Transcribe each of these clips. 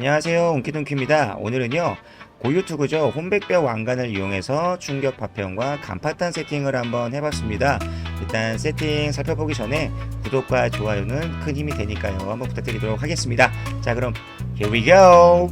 안녕하세요. 운키동키입니다. 오늘은요 고유투구죠. 홈백뼈 왕관을 이용해서 충격 파편과 간파탄 세팅을 한번 해봤습니다. 일단 세팅 살펴보기 전에 구독과 좋아요는 큰 힘이 되니까요. 한번 부탁드리도록 하겠습니다. 자 그럼 here we go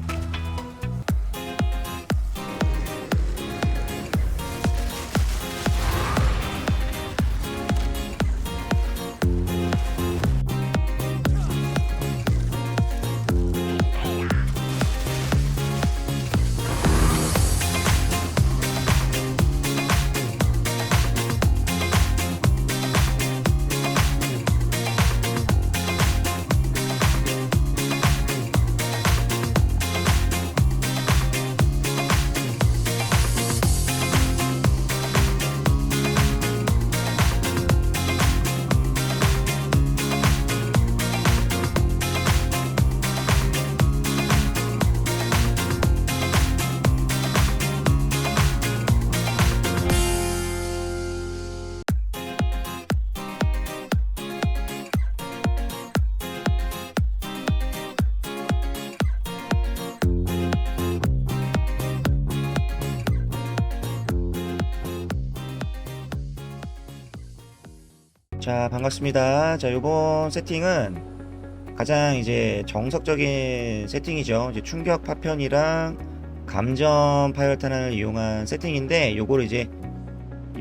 자 반갑습니다. 자 요번 세팅은 가장 이제 정석적인 세팅이죠. 이제 충격 파편이랑 감전 파열탄을 이용한 세팅인데 요거를 이제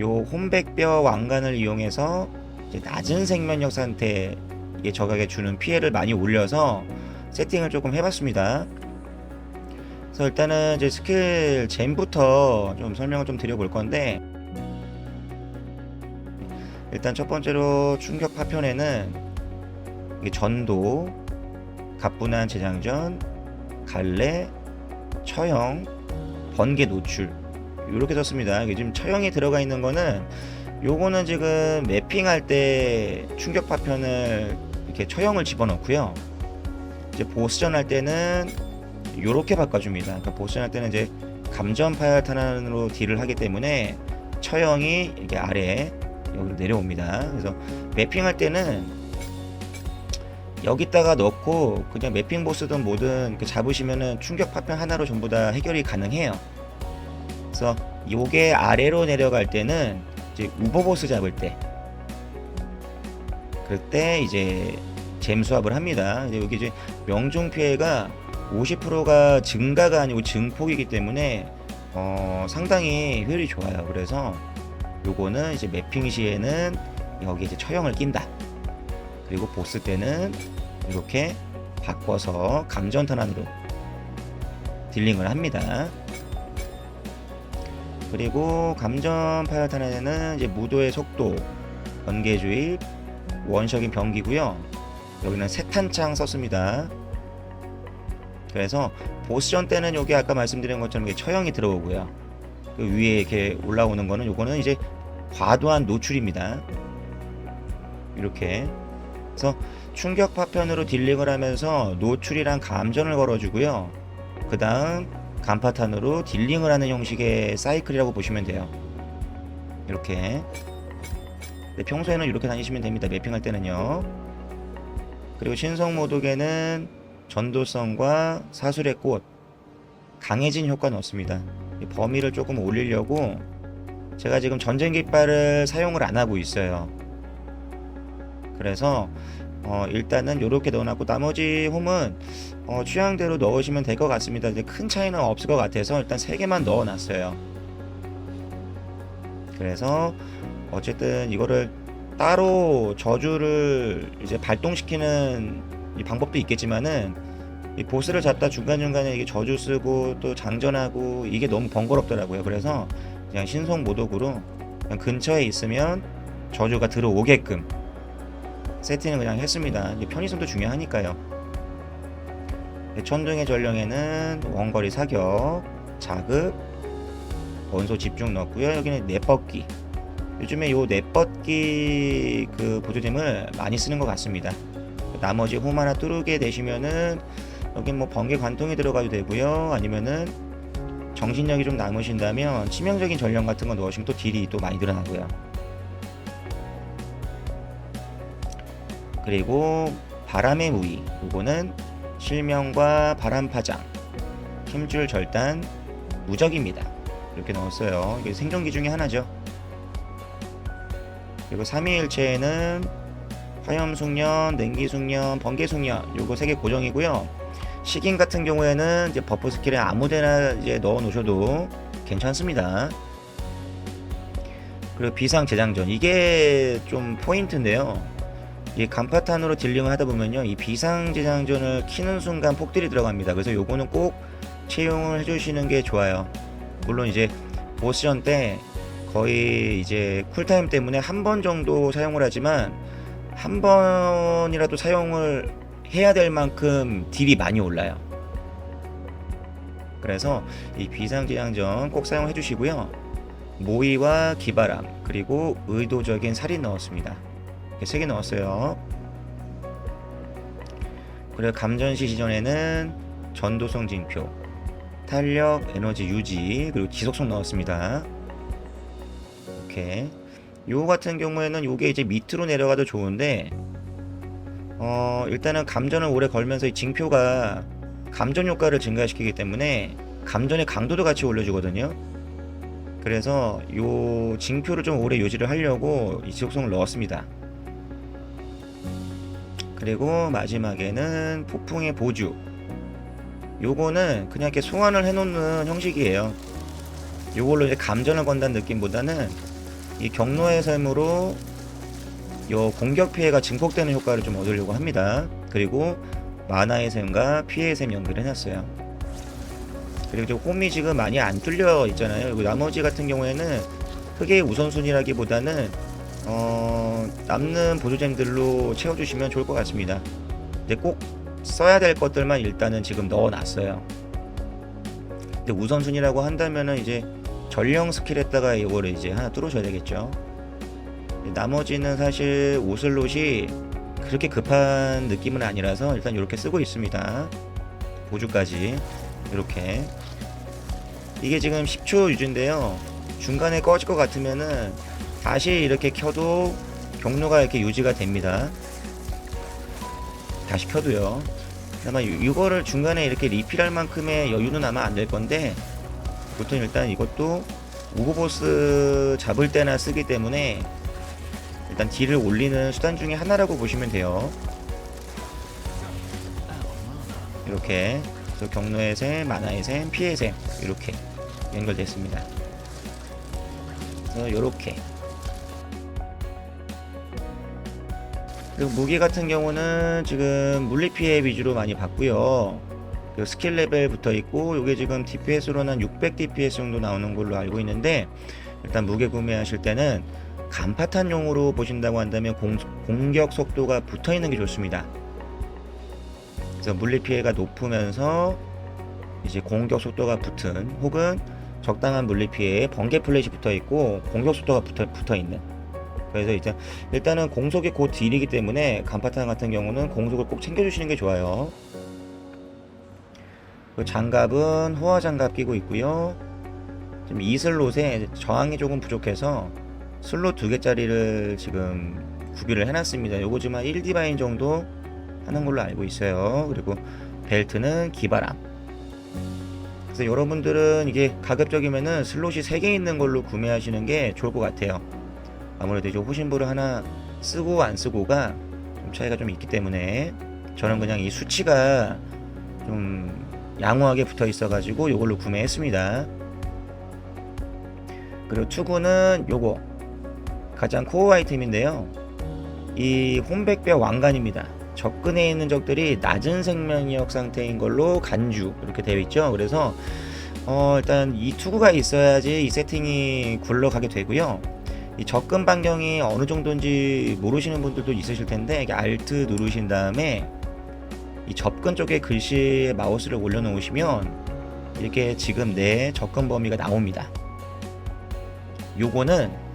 요 홈백뼈 왕관을 이용해서 낮은 생명력 상태 이게 적에게 주는 피해를 많이 올려서 세팅을 조금 해봤습니다. 그래서 일단은 이제 스킬 잼부터 좀 설명을 좀 드려볼 건데 일단 첫 번째로 충격 파편에는 전도, 가뿐한 재장전, 갈래, 처형, 번개 노출 이렇게 썼습니다. 지금 처형이 들어가 있는 거는 요거는 지금 매핑할 때 충격 파편을 이렇게 처형을 집어넣고요. 이제 보스전 할 때는 요렇게 바꿔줍니다. 그러니까 보스전 할 때는 이제 감전 파열 탄환으로 딜을 하기 때문에 처형이 이렇게 아래에 여기로 내려옵니다. 그래서 매핑할 때는 여기다가 넣고 그냥 매핑 보스든 뭐든 잡으시면은 충격 파편 하나로 전부 다 해결이 가능해요. 그래서 요게 아래로 내려갈 때는 이제 우버 보스 잡을 때 그때 이제 잼 수합을 합니다. 이제 여기 이제 명중 피해가 50%가 증가가 아니고 증폭이기 때문에 어, 상당히 효율이 좋아요. 그래서 요거는 이제 매핑 시에는 여기 이제 처형을 낀다. 그리고 보스 때는 이렇게 바꿔서 감전 탄환으로 딜링을 합니다. 그리고 감전 파열 탄환에는 이제 무도의 속도, 번개 주입, 원적인 병기고요. 여기는 세탄창 썼습니다. 그래서 보스전 때는 여기 아까 말씀드린 것처럼 처형이 들어오고요. 그 위에 이렇게 올라오는 거는 요거는 이제 과도한 노출입니다. 이렇게. 그래서 충격 파편으로 딜링을 하면서 노출이랑 감전을 걸어주고요. 그 다음 간파탄으로 딜링을 하는 형식의 사이클이라고 보시면 돼요. 이렇게. 네, 평소에는 이렇게 다니시면 됩니다. 매핑할 때는요. 그리고 신성 모독에는 전도성과 사술의 꽃, 강해진 효과 넣습니다. 이 범위를 조금 올리려고 제가 지금 전쟁 깃발을 사용을 안 하고 있어요. 그래서 어, 일단은 이렇게 넣어놨고 나머지 홈은 어, 취향대로 넣으시면 될 것 같습니다. 근데 큰 차이는 없을 것 같아서 일단 3개만 넣어놨어요. 그래서 어쨌든 이거를 따로 저주를 이제 발동시키는 이 방법도 있겠지만은 이 보스를 잡다 중간중간에 이게 저주 쓰고 또 장전하고 이게 너무 번거롭더라고요. 그래서 그냥 신속 모독으로 그냥 근처에 있으면 저주가 들어오게끔 세팅을 그냥 했습니다. 편의성도 중요하니까요. 네, 천둥의 전령에는 원거리 사격, 자극, 원소 집중 넣었고요. 여기는 내뻗기. 요즘에 요 내뻗기 그 보조템을 많이 쓰는 것 같습니다. 나머지 홈 하나 뚫게 되시면은 여긴 뭐 번개 관통이 들어가도 되고요. 아니면은 정신력이 좀 남으신다면 치명적인 전령 같은 거 넣으시면 또 딜이 또 많이 늘어나고요. 그리고 바람의 무위. 요거는 실명과 바람파장, 힘줄 절단, 무적입니다. 이렇게 넣었어요. 이게 생존기 중에 하나죠. 그리고 삼위일체에는 화염숙련, 냉기숙련, 번개숙련 요거 세개 고정이고요. 식인 같은 경우에는 이제 버프 스킬에 아무데나 이제 넣어 놓으셔도 괜찮습니다. 그리고 비상 재장전 이게 좀 포인트인데요. 이 간파탄으로 딜링을 하다 보면요, 이 비상 재장전을 키는 순간 폭딜이 들어갑니다. 그래서 요거는 꼭 채용을 해주시는 게 좋아요. 물론 이제 보스전 때 거의 이제 쿨타임 때문에 한 번 정도 사용을 하지만 한 번이라도 사용을 해야 될 만큼 딜이 많이 올라요. 그래서 이 비상재장전 꼭 사용해 주시고요. 모의와 기바람 그리고 의도적인 살인 넣었습니다. 이렇게 세개 넣었어요. 그리고 감전시 시전에는 전도성 징표, 탄력, 에너지 유지 그리고 지속성 넣었습니다. 이렇게 요 같은 경우에는 요게 이제 밑으로 내려가도 좋은데 어 일단은 감전을 오래 걸면서 이 징표가 감전 효과를 증가시키기 때문에 감전의 강도도 같이 올려주거든요. 그래서 요 징표를 좀 오래 유지를 하려고 이 지속성을 넣었습니다. 그리고 마지막에는 폭풍의 보주. 요거는 그냥 이렇게 소환을 해놓는 형식이에요. 요걸로 이제 감전을 건다는 느낌보다는 이 경로의 셈으로 요 공격 피해가 증폭되는 효과를 좀 얻으려고 합니다. 그리고 만화의 셈과 피해의 셈 연결해 놨어요. 그리고 이제 홈이 지금 많이 안 뚫려 있잖아요. 그리고 나머지 같은 경우에는 크게 우선순위라기보다는 어, 남는 보조잼들로 채워주시면 좋을 것 같습니다. 근데 꼭 써야 될 것들만 일단은 지금 넣어놨어요. 근데 우선순위라고 한다면은 이제 전령 스킬에다가 이거를 이제 하나 뚫으셔야 되겠죠. 나머지는 사실 오슬롯이 그렇게 급한 느낌은 아니라서 일단 이렇게 쓰고 있습니다. 보주까지 이렇게 이게 지금 10초 유지인데요. 중간에 꺼질 것 같으면은 다시 이렇게 켜도 경로가 이렇게 유지가 됩니다. 다시 켜도요. 아마 이- 이거를 중간에 이렇게 리필할 만큼의 여유는 아마 안 될 건데 보통 일단 이것도 오버보스 잡을 때나 쓰기 때문에 일단 딜을 올리는 수단 중에 하나라고 보시면 돼요. 이렇게 그래서 경로의 셈, 만화의 셈, 피해의 셈 이렇게 연결됐습니다. 그래서 이렇게 그리고 무기 같은 경우는 지금 물리 피해 위주로 많이 봤고요. 그 스킬 레벨 붙어 있고 이게 지금 DPS로는 한600 DPS 정도 나오는 걸로 알고 있는데 일단 무게 구매하실 때는 간파탄용으로 보신다고 한다면 공, 공격 속도가 붙어 있는 게 좋습니다. 그래서 물리 피해가 높으면서 이제 공격 속도가 붙은 혹은 적당한 물리 피해에 번개 플랫이 붙어 있고 공격 속도가 붙어, 붙어 있는 그래서 이제 일단은 공속이 곧 딜이기 때문에 간파탄 같은 경우는 공속을 꼭 챙겨주시는 게 좋아요. 그 장갑은 호화 장갑 끼고 있고요. 지금 이 슬롯에 저항이 조금 부족해서 슬롯 두 개짜리를 지금 구비를 해놨습니다. 요거 한 1디바인 정도 하는 걸로 알고 있어요. 그리고 벨트는 기바람. 그래서 여러분들은 이게 가급적이면은 슬롯이 3개 있는 걸로 구매하시는 게 좋을 것 같아요. 아무래도 이제 호신부를 하나 쓰고 안 쓰고가 좀 차이가 좀 있기 때문에 저는 그냥 이 수치가 좀 양호하게 붙어 있어 가지고 이걸로 구매했습니다. 그리고 투구는 요거 가장 코어 아이템인데요. 이 혼백뼈 왕관입니다. 접근해 있는 적들이 낮은 생명력 상태인 걸로 간주 이렇게 되어 있죠. 그래서 어 일단 이 투구가 있어야지 이 세팅이 굴러가게 되고요. 이 접근 반경이 어느 정도인지 모르시는 분들도 있으실 텐데 Alt 누르신 다음에 이 접근 쪽에 글씨에 마우스를 올려놓으시면 이렇게 지금 내 접근 범위가 나옵니다. 요거는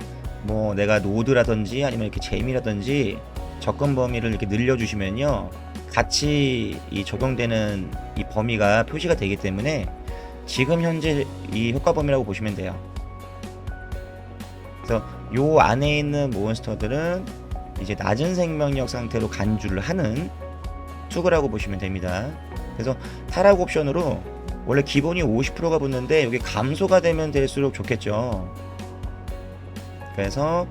뭐 내가 노드라든지 아니면 이렇게 재미라든지 접근 범위를 이렇게 늘려주시면요 같이 이 적용되는 이 범위가 표시가 되기 때문에 지금 현재 이 효과 범위라고 보시면 돼요. 그래서 요 안에 있는 몬스터들은 이제 낮은 생명력 상태로 간주를 하는 투구라고 보시면 됩니다. 그래서 타락 옵션으로 원래 기본이 50%가 붙는데 여기 감소가 되면 될수록 좋겠죠. 그래서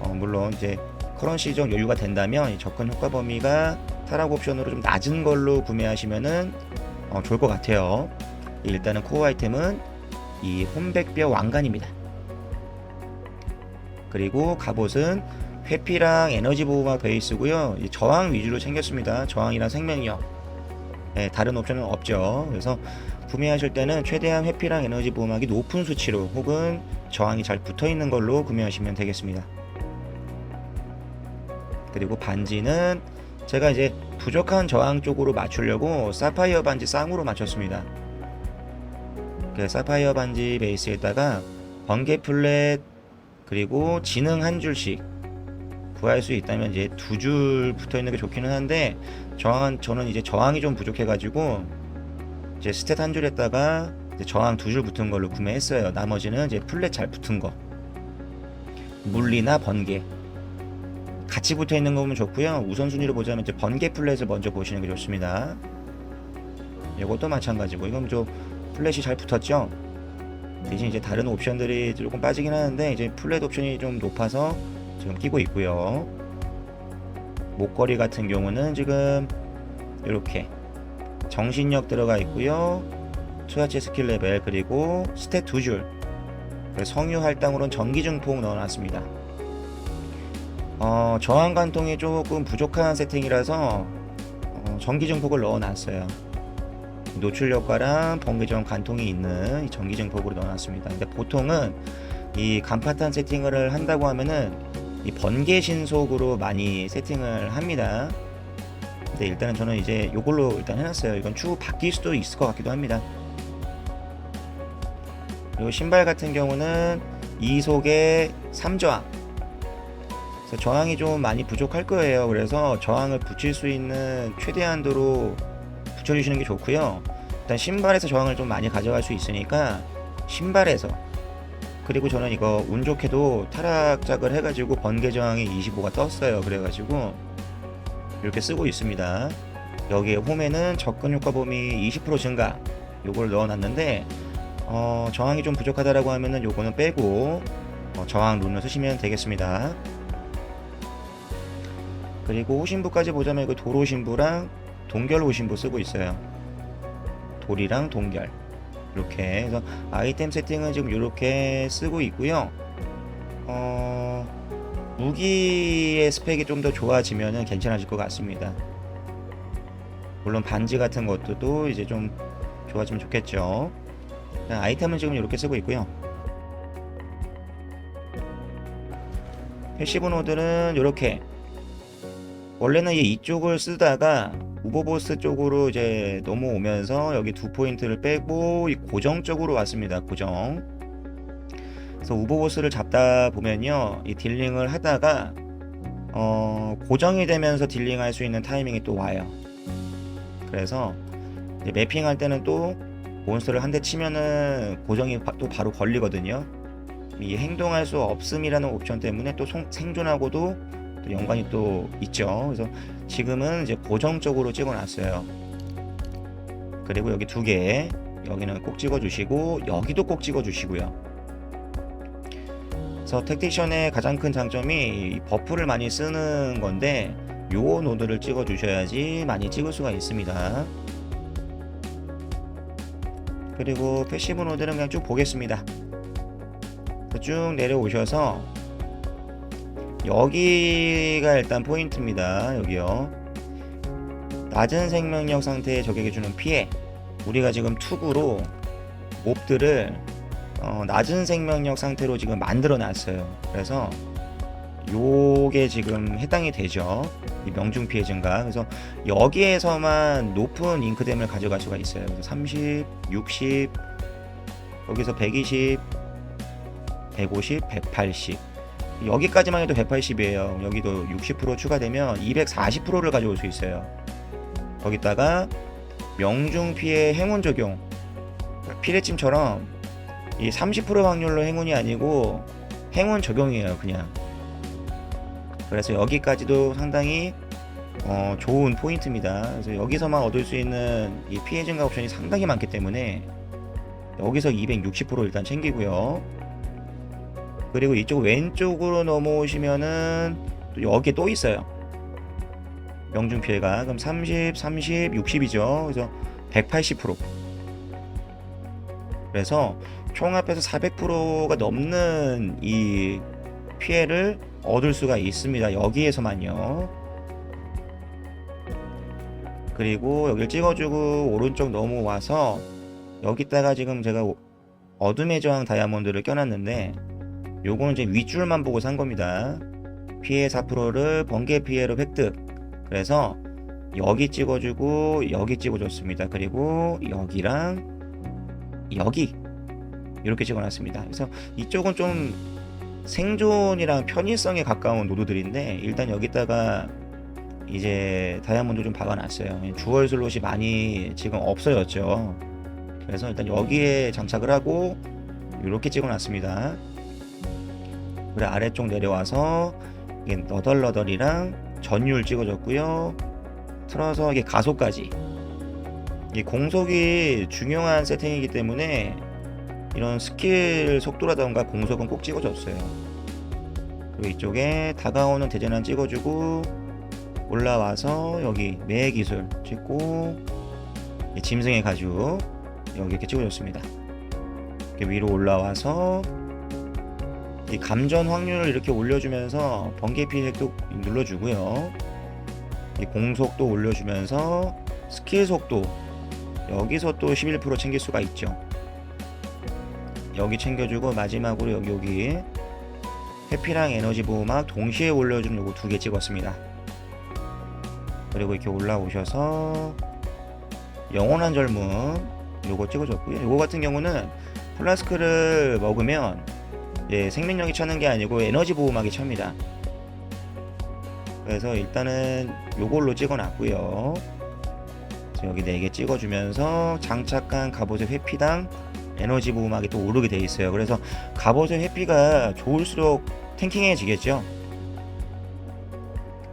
어, 물론 이제 커런시적 여유가 된다면 이 접근 효과 범위가 타락 옵션으로 좀 낮은 걸로 구매하시면은 어, 좋을 것 같아요. 일단은 코어 아이템은 이 혼백뼈 왕관입니다. 그리고 갑옷은 회피랑 에너지 보호막 베이스고요. 이 저항 위주로 챙겼습니다. 저항이랑 생명력. 네, 다른 옵션은 없죠. 그래서 구매하실 때는 최대한 회피랑 에너지 보호막이 높은 수치로 혹은 저항이 잘 붙어 있는 걸로 구매하시면 되겠습니다. 그리고 반지는 제가 이제 부족한 저항 쪽으로 맞추려고 사파이어 반지 쌍으로 맞췄습니다. 그 사파이어 반지 베이스에다가 번개 플랫 그리고 지능 한 줄씩 구할 수 있다면 이제 두 줄 붙어 있는 게 좋기는 한데 저항은 저는 이제 저항이 좀 부족해가지고 이제 스탯 한 줄에다가 이제 저항 두 줄 붙은 걸로 구매했어요. 나머지는 이제 플랫 잘 붙은 거 물리나 번개 같이 붙어 있는 거 보면 좋고요. 우선순위로 보자면 이제 번개 플랫을 먼저 보시는 게 좋습니다. 이것도 마찬가지고 이건 좀 플랫이 잘 붙었죠. 대신 이제 다른 옵션들이 조금 빠지긴 하는데 이제 플랫 옵션이 좀 높아서 지금 끼고 있고요. 목걸이 같은 경우는 지금 이렇게 정신력 들어가 있고요. 투하체 스킬 레벨 그리고 스탯 두 줄. 성유 할당으로는 전기 증폭 넣어놨습니다. 어, 저항 관통이 조금 부족한 세팅이라서 어, 전기 증폭을 넣어놨어요. 노출 효과랑 번개전 관통이 있는 이 전기 증폭으로 넣어놨습니다. 근데 보통은 이 간파탄 세팅을 한다고 하면은 이 번개 신속으로 많이 세팅을 합니다. 근데 일단은 저는 이제 이걸로 일단 해놨어요. 이건 추후 바뀔 수도 있을 것 같기도 합니다. 그리고 신발 같은 경우는 이속의 3저항. 그래서 저항이 좀 많이 부족할 거예요. 그래서 저항을 붙일 수 있는 최대한도로 붙여주시는 게 좋고요. 일단 신발에서 저항을 좀 많이 가져갈 수 있으니까 신발에서 그리고 저는 이거 운 좋게도 타락작을 해가지고 번개 저항이 25가 떴어요. 그래가지고 이렇게 쓰고 있습니다. 여기에 홈에는 접근 효과 범위 20% 증가 요걸 넣어놨는데 어, 저항이 좀 부족하다라고 하면은 요거는 빼고 어, 저항 룬을 쓰시면 되겠습니다. 그리고 호신부까지 보자면 이거 도로 신부랑 동결 호신부 쓰고 있어요. 돌이랑 동결 이렇게 해서 아이템 세팅은 지금 이렇게 쓰고 있고요. 어, 무기의 스펙이 좀 더 좋아지면은 괜찮아질 것 같습니다. 물론 반지 같은 것도 이제 좀 좋아지면 좋겠죠. 아이템은 지금 이렇게 쓰고 있고요. 패시브 노드는 이렇게 원래는 이 이쪽을 쓰다가 우버보스 쪽으로 이제 넘어오면서 여기 두 포인트를 빼고 이 고정 쪽으로 왔습니다. 고정. 그래서 우버보스를 잡다 보면요, 이 딜링을 하다가 어, 고정이 되면서 딜링할 수 있는 타이밍이 또 와요. 그래서 매핑할 때는 또 몬스터를 한 대 치면은 고정이 바, 또 바로 걸리거든요. 이 행동할 수 없음이라는 옵션 때문에 또 송, 생존하고도 또 연관이 또 있죠. 그래서 지금은 이제 고정적으로 찍어놨어요. 그리고 여기 두 개, 여기는 꼭 찍어주시고 여기도 꼭 찍어주시고요. 그래서 택티션의 가장 큰 장점이 버프를 많이 쓰는 건데 요 노드를 찍어 주셔야지 많이 찍을 수가 있습니다. 그리고 패시브 노드는 그냥 쭉 보겠습니다. 쭉 내려오셔서 여기가 일단 포인트입니다. 여기요. 낮은 생명력 상태의 적에게 주는 피해. 우리가 지금 투구로 몹들을 어, 낮은 생명력 상태로 지금 만들어 놨어요. 그래서 요게 지금 해당이 되죠. 이 명중 피해 증가. 그래서 여기에서만 높은 잉크댐을 가져갈 수가 있어요. 그래서 30, 60, 여기서 120, 150, 180. 여기까지만 해도 180이에요. 여기도 60% 추가되면 240%를 가져올 수 있어요. 거기다가 명중 피해 행운 적용. 피레찜처럼 이 30% 확률로 행운이 아니고 행운 적용이에요, 그냥. 그래서 여기까지도 상당히 어, 좋은 포인트입니다. 그래서 여기서만 얻을 수 있는 이 피해 증가 옵션이 상당히 많기 때문에 여기서 260% 일단 챙기고요. 그리고 이쪽 왼쪽으로 넘어오시면은 또 여기에 또 있어요. 명중 피해가 그럼 30, 30, 60이죠. 그래서 180%. 그래서 총 합해서 400%가 넘는 이 피해를 얻을 수가 있습니다. 여기에서만요. 그리고 여기를 찍어주고 오른쪽 넘어와서 여기다가 지금 제가 오- 어둠의 저항 다이아몬드를 껴놨는데 요거는 이제 윗줄만 보고 산 겁니다. 피해 4%를 번개 피해로 획득. 그래서 여기 찍어주고 여기 찍어줬습니다. 그리고 여기랑 여기 이렇게 찍어놨습니다. 그래서 이쪽은 좀 생존이랑 편의성에 가까운 노드들인데 일단 여기다가 이제 다이아몬드 좀 박아놨어요. 주얼 슬롯이 많이 지금 없어졌죠. 그래서 일단 여기에 장착을 하고 이렇게 찍어놨습니다. 그리고 아래쪽 내려와서 이게 너덜너덜이랑 전율 찍어줬고요. 틀어서 이게 가속까지. 이 공속이 중요한 세팅이기 때문에 이런 스킬 속도라던가 공속은 꼭 찍어줬어요. 그리고 이쪽에 다가오는 대전환 찍어주고 올라와서 여기 매 기술 찍고 이 짐승의 가죽 여기 이렇게 찍어줬습니다. 이렇게 위로 올라와서 이 감전 확률을 이렇게 올려주면서 번개 피해도 눌러주고요. 이 공속도 올려주면서 스킬 속도 여기서 또 11% 챙길 수가 있죠. 여기 챙겨주고 마지막으로 여기 여기 해피랑 에너지 보호막 동시에 올려주는 요거 두 개 찍었습니다. 그리고 이렇게 올라오셔서 영원한 젊음 요거 찍어줬고요. 요거 같은 경우는 플라스크를 먹으면 예, 생명력이 차는 게 아니고 에너지 보호막이 찹니다. 그래서 일단은 요걸로 찍어놨고요. 여기 4개 찍어주면서 장착한 갑옷의 회피당 에너지 보호막이 또 오르게 돼 있어요. 그래서 갑옷의 회피가 좋을수록 탱킹해지겠죠.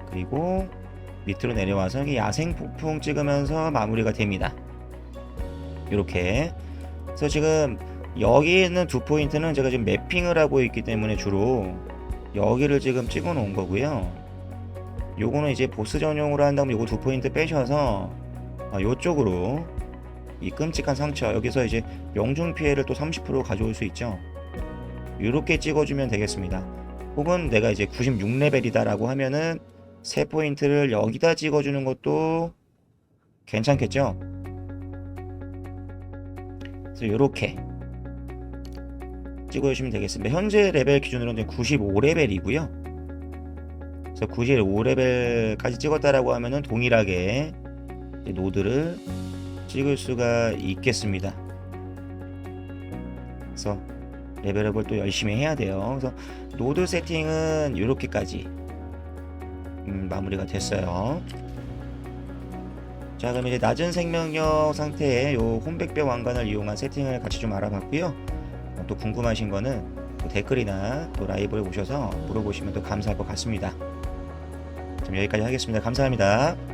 그리고 밑으로 내려와서 여기 야생 폭풍 찍으면서 마무리가 됩니다. 이렇게. 그래서 지금 여기 있는 두 포인트는 제가 지금 매핑을 하고 있기 때문에 주로 여기를 지금 찍어 놓은 거고요. 요거는 이제 보스 전용으로 한다면 요거 두 포인트 빼셔서 아, 요쪽으로 이 끔찍한 상처 여기서 이제 명중 피해를 또 30% 가져올 수 있죠. 이렇게 찍어주면 되겠습니다. 혹은 내가 이제 96레벨이다라고 하면은 세 포인트를 여기다 찍어주는 것도 괜찮겠죠. 그래서 이렇게 찍어주시면 되겠습니다. 현재 레벨 기준으로는 95레벨이고요. 그래서 95레벨까지 찍었다라고 하면은 동일하게 노드를 찍을 수가 있겠습니다. 그래서 레벨업을 또 열심히 해야 돼요. 그래서 노드 세팅은 이렇게까지 음, 마무리가 됐어요. 자, 그럼 이제 낮은 생명력 상태의 요 혼백뼈 왕관을 이용한 세팅을 같이 좀 알아봤고요. 어, 또 궁금하신 거는 또 댓글이나 또 라이브에 오셔서 물어보시면 또 감사할 것 같습니다. 그럼 여기까지 하겠습니다. 감사합니다.